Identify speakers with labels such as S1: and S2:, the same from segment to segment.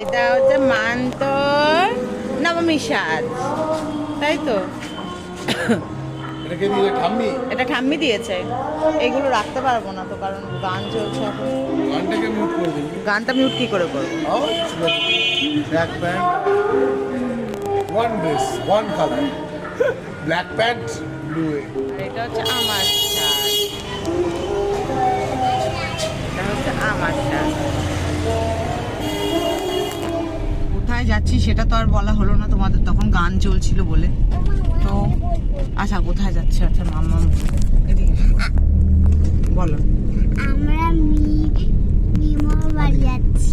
S1: এটা হচ্ছে মান্তর নবমী সাজ। তাই তো? এটা ঠাম্মি দিয়েছে। এগুলো রাখতে পারব না তো কারণ গান চলছে এখন। গানটা মিউট কি করে করব?
S2: Black pant one dress one colour black pant blue
S1: এটা হচ্ছে আমার। যাচ্ছি সেটা তো আর বলা হলো না তোমাদের তখন গান চলছিল বলে। তো আচ্ছা কোথায় যাচ্ছে? আচ্ছা মাম্মা এদিকে বলো।
S3: আমরা মিমোর বাড়ি যাচ্ছি।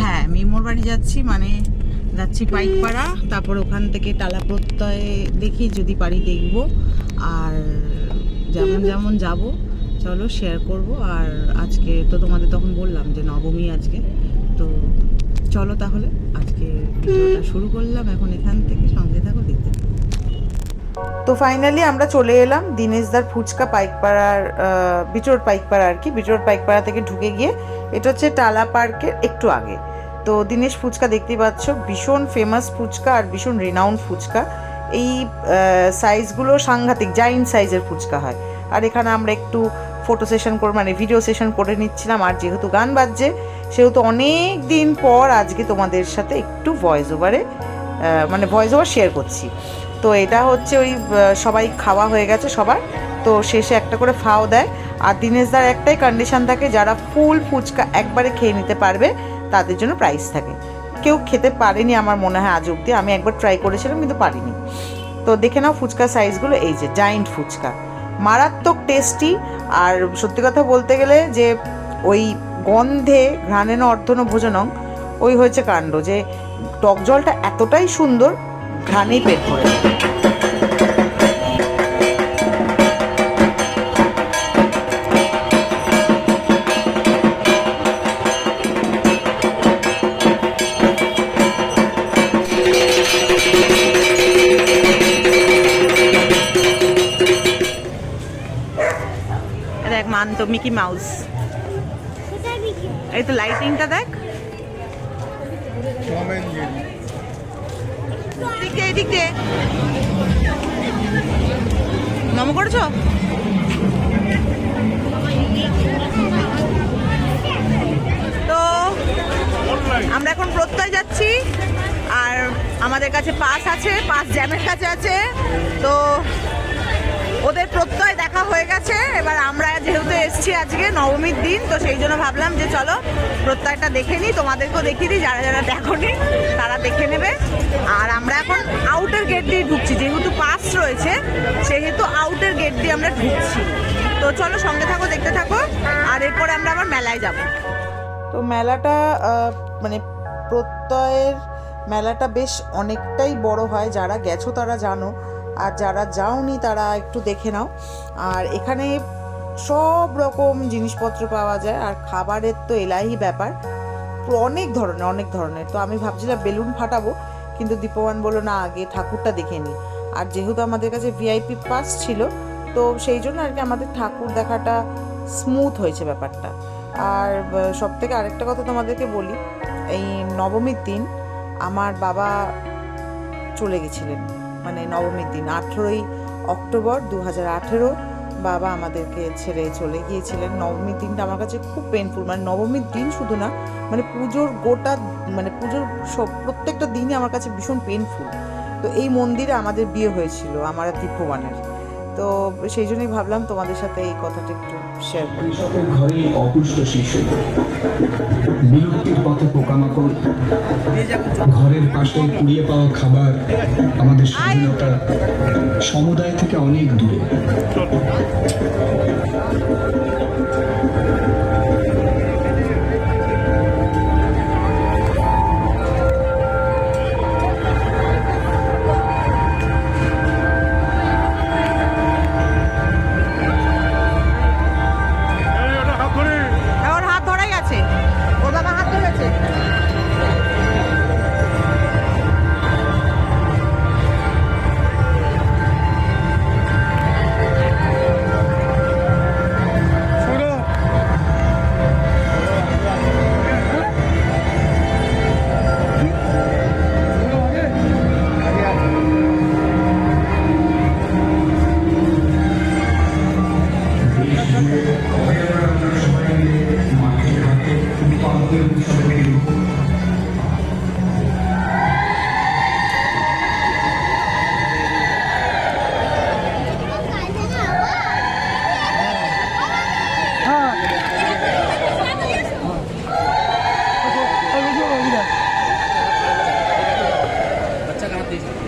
S1: হ্যাঁ মিমোর বাড়ি যাচ্ছি মানে যাচ্ছি পাইকপাড়া। তারপর ওখান থেকে টালা প্রত্যয়ে দেখি যদি পারি দেখব। আর যেমন যেমন যাব চলো শেয়ার করব। আর আজকে তো তোমাদের তখন বললাম যে নবমী আজকে। তো চলো তাহলে আজকে ভিডিওটা শুরু করলাম, এখন এখান থেকে সঙ্গে থাকো, দেখতে তো ফাইনালি আমরা চলে এলাম দিনেশদার ফুচকা পাইকপাড়ার বিচোর পাইকপাড়া আর কি। বিচোর পাইকপাড়া থেকে ঢুকে গিয়ে এটা হচ্ছে টালা পার্কের একটু আগে। তো দিনেশ ফুচকা দেখতেই পাচ্ছ, ভীষণ ফেমাস ফুচকা আর ভীষণ রিনাউন্ড ফুচকা। এই সাইজগুলো সাংঘাতিক জাইন্ট সাইজের ফুচকা হয়। আর এখানে আমরা একটু ফটো সেশন করে মানে ভিডিও সেশন করে নিচ্ছিলাম। আর যেহেতু গান বাজছে, সেহেতু অনেক দিন পর আজকে তোমাদের সাথে একটু ভয়েস ওভারে মানে ভয়েস ওভার শেয়ার করছি। তো এটা হচ্ছে ওই সবাই খাওয়া হয়ে গেছে সবার। তো শেষে একটা করে ফাও দেয়। আর দিনেশদার একটাই কন্ডিশন থাকে, যারা ফুল ফুচকা একবারে খেয়ে নিতে পারবে, তাদের জন্য প্রাইস থাকে। কেউ খেতে পারেনি আমার মনে হয় আজ অব্দি, আমি একবার ট্রাই করেছিলাম, কিন্তু পারিনি। তো দেখে নাও ফুচকা সাইজগুলো এই যে জায়েন্ট ফুচকা। মারাত্মক টেস্টি আর সত্যি কথা বলতে গেলে যে ওই গন্ধে ঘ্রাণেন অর্থন ভোজনং, ওই হয়েছে কাণ্ড যে টক জলটা এতটাই সুন্দর, ঘ্রাণেই পেট ভরে। মিকি মাউস এই তো লাইটিংটা দেখ। এদিক করেছ? তো আমরা এখন প্রত্যয় যাচ্ছি, আর আমাদের কাছে পাস আছে, পাস জ্যামের কাছে আছে। তো ওদের প্রত্যয় দেখা হয়ে গেছে। এবার আমরা যেহেতু এসছি আজকে নবমীর দিন, তো সেই জন্য ভাবলাম যে চলো প্রত্যয়টা দেখে নিই, তোমাদেরকেও দেখিয়ে দিই, যারা যারা দেখোনি তারা দেখে নেবে। আর আমরা এখন আউটার গেট দিয়ে ঢুকছি, যেহেতু পাস রয়েছে, সেহেতু আউটার গেট দিয়ে আমরা ঢুকছি। তো চলো সঙ্গে থাকো, দেখতে থাকো, আর এরপরে আমরা আবার মেলায় যাব। তো মেলাটা মানে প্রত্যয়ের মেলাটা বেশ অনেকটাই বড় হয়, যারা গেছো তারা জানো। আর যারা যাওনি তারা একটু দেখে নাও। আর এখানে সব রকম জিনিসপত্র পাওয়া যায়, আর খাবারের তো এলাহি ব্যাপার। অনেক ধরনের অনেক ধরনের। তো আমি ভাবছিলাম বেলুন ফাটাবো, কিন্তু দীপবান বলল, না, আগে ঠাকুরটা দেখে নিই আর যেহেতু আমাদের কাছে ভিআইপি পাস ছিল, তো সেই জন্য আর কি আমাদের ঠাকুর দেখাটা স্মুথ হয়েছে ব্যাপারটা। আর সব থেকে আরেকটা কথা তোমাদেরকে বলি, এই নবমীর দিন আমার বাবা চলে গেছিলেন। মানে নবমীর দিন, আঠেরোই অক্টোবর দু হাজার আঠেরো বাবা আমাদেরকে ছেড়ে চলে গিয়েছিলেন। নবমীর দিনটা আমার কাছে খুব পেনফুল মানে নবমীর দিন শুধু না মানে পুজোর গোটা মানে পুজোর সব, প্রত্যেকটা দিনই আমার কাছে ভীষণ পেনফুল তো এই মন্দিরে আমাদের বিয়ে হয়েছিল, আমার দীপ্যমানের। তো সেই জন্যই ভাবলাম তোমাদের সাথে এই কথাটা একটু শেয়ার
S4: কৃষকের ঘরে অপুষ্ট শিশু। বিলুপ্তির পথে পোকামাকড়। ঘরের পাশে কুড়িয়ে পাওয়া খাবার আমাদের স্বাধীনতা সমুদায় থেকে অনেক দূরে।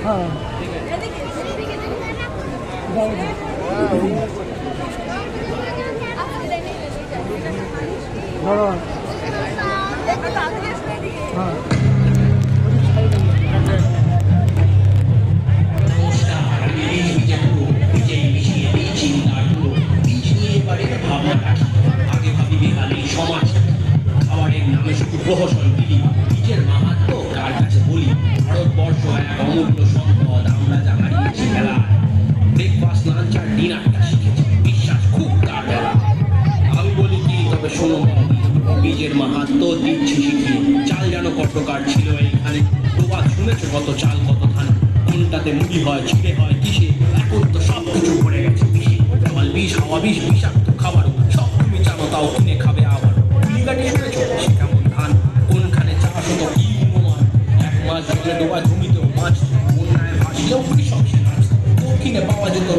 S1: হ্যাঁ ধরো হ্যাঁ। আগে ভাবি বেহালি সমাজ খাবারের
S5: নামে শুধু প্রহসন দিদি মাহাত্ম দিচ্ছি শিখিয়ে চাল যেন কত কার ছিল এইখানে। প্রবাদ শুনেছ কত চাল, কত ধান? কোনটাতে মুড়ি হয়, ছিঁড়ে হয়, কিসে? এখন তো সব কিছু পড়ে গেছে জল বিষ, হাওয়া বিষ, বিষাক্ত খাবার সব তুমি জানো, তাও কিনে খাবে আবার। কুলিগাটি শুনেছ? সে কেমন ধান? কোনখানে চাষ হতো কি গুণমান এক মাস ধরে ডোবা জমিতেও মাছ, বন্যায় ভাসলেও কৃষক সে নাচ দক্ষিণে পাওয়া যেত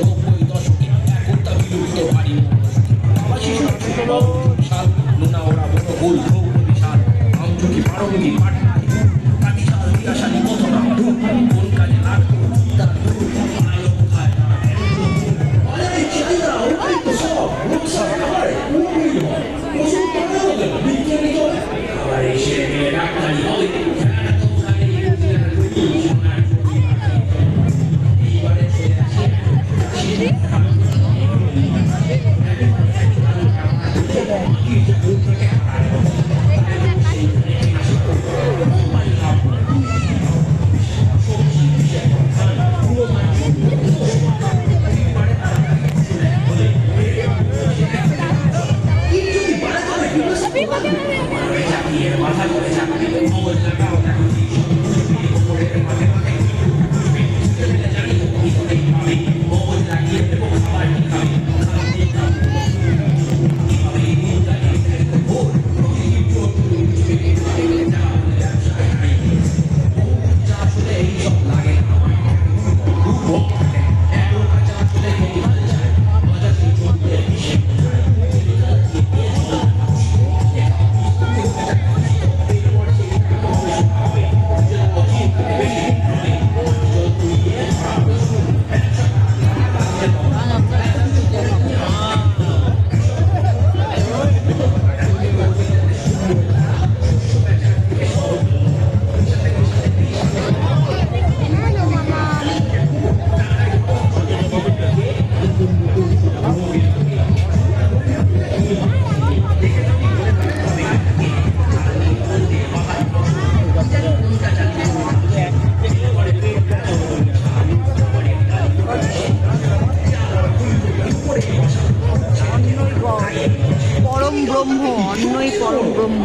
S1: পরম ব্রহ্ম অন্নই পরম ব্রহ্ম।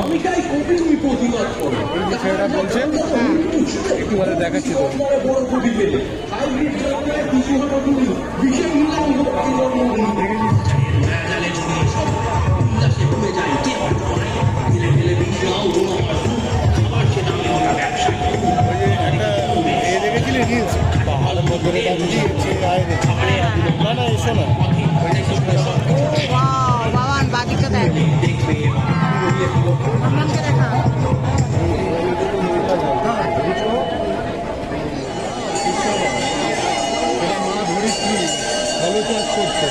S2: দেখাচ্ছি তো চাষ করছে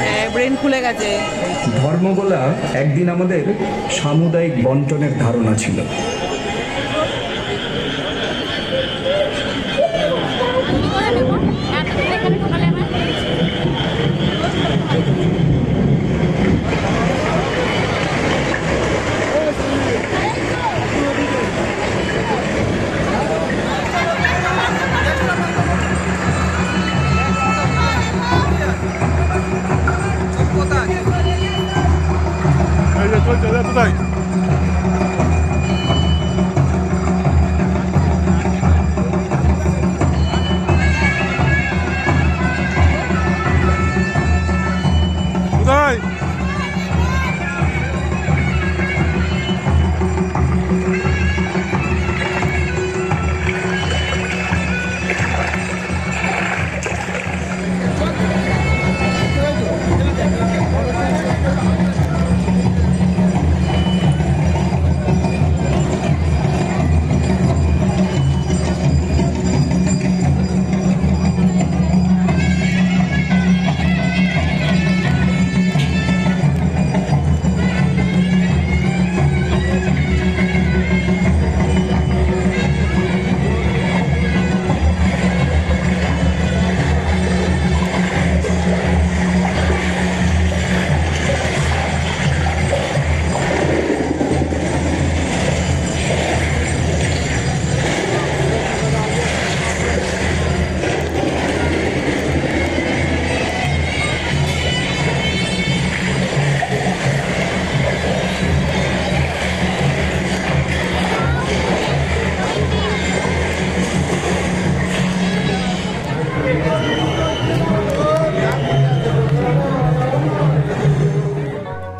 S2: হ্যাঁ, ব্রেন
S1: খুলে গেছে।
S4: ধর্মগোলা একদিন আমাদের সামুদায়িক বন্টনের ধারণা ছিল।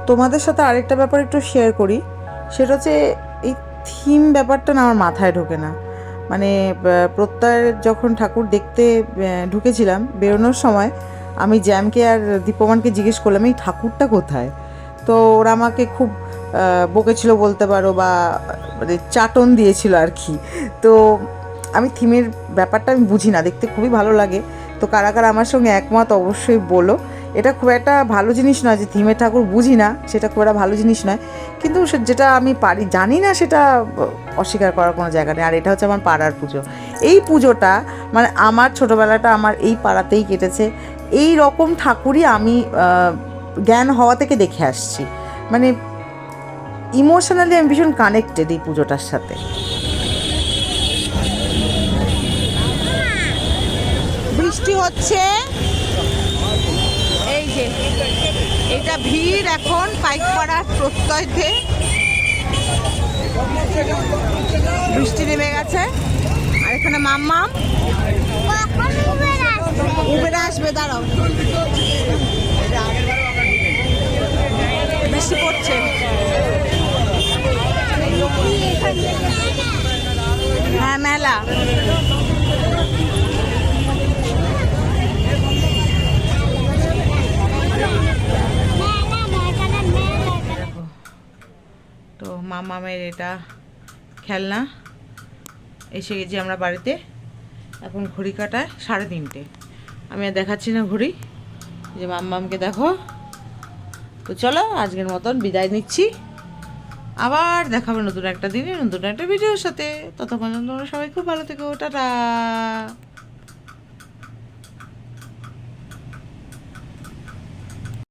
S1: তোমাদের সাথে আরেকটা ব্যাপার একটু শেয়ার করি। সেটা হচ্ছে এই থিম ব্যাপারটা না আমার মাথায় ঢোকে না। মানে প্রত্যয়ের যখন ঠাকুর দেখতে ঢুকেছিলাম বেরোনোর সময়, আমি জ্যামকে আর দীপমানকে জিজ্ঞেস করলাম, এই ঠাকুরটা কোথায়? তো ওরা আমাকে খুব বকেছিল বলতে পারো বা মানে চাটন দিয়েছিল আর কি। তো আমি থিমের ব্যাপারটা আমি বুঝি না, দেখতে খুবই ভালো লাগে। তো কারা কারা আমার সঙ্গে একমত অবশ্যই বলো। এটা খুব একটা ভালো জিনিস নয় যে থিমের ঠাকুর বুঝি না, সেটা খুব একটা ভালো জিনিস নয়। কিন্তু যেটা আমি পারি, জানি না সেটা অস্বীকার করার কোনো জায়গা নেই। আর এটা হচ্ছে আমার পাড়ার পুজো। এই পুজোটা মানে আমার ছোটোবেলাটা আমার এই পাড়াতেই কেটেছে। এই রকম ঠাকুরই আমি জ্ঞান হওয়া থেকে দেখে আসছি। মানে ইমোশনালি আমি ভীষণ কানেক্টেড এই পুজোটার সাথে। বৃষ্টি হচ্ছে। যে এটা ভিড় এখন পাইক পাড়ার প্রত্যয়তে বৃষ্টি নেমে গেছে। আর এখানে
S3: কখন
S1: উবের আসবে, দাঁড়াও। বৃষ্টি পড়ছে। হ্যাঁ মেলা
S3: মেলা মেলা মেলা
S1: দেখো তো মামামের এটা খেলনা। এসে গেছি আমরা বাড়িতে। এখন ঘড়ি কাটায় সাড়ে তিনটে। আমি আর দেখাচ্ছি না ঘড়ি। যে মাম্মামকে দেখো। তো চলো, আজকের মতন বিদায় নিচ্ছি। আবার দেখাবো নতুন একটা দিনে, নতুন একটা ভিডিওর সাথে। ততক্ষণ তোমরা সবাই খুব ভালো থেকো। টাটা।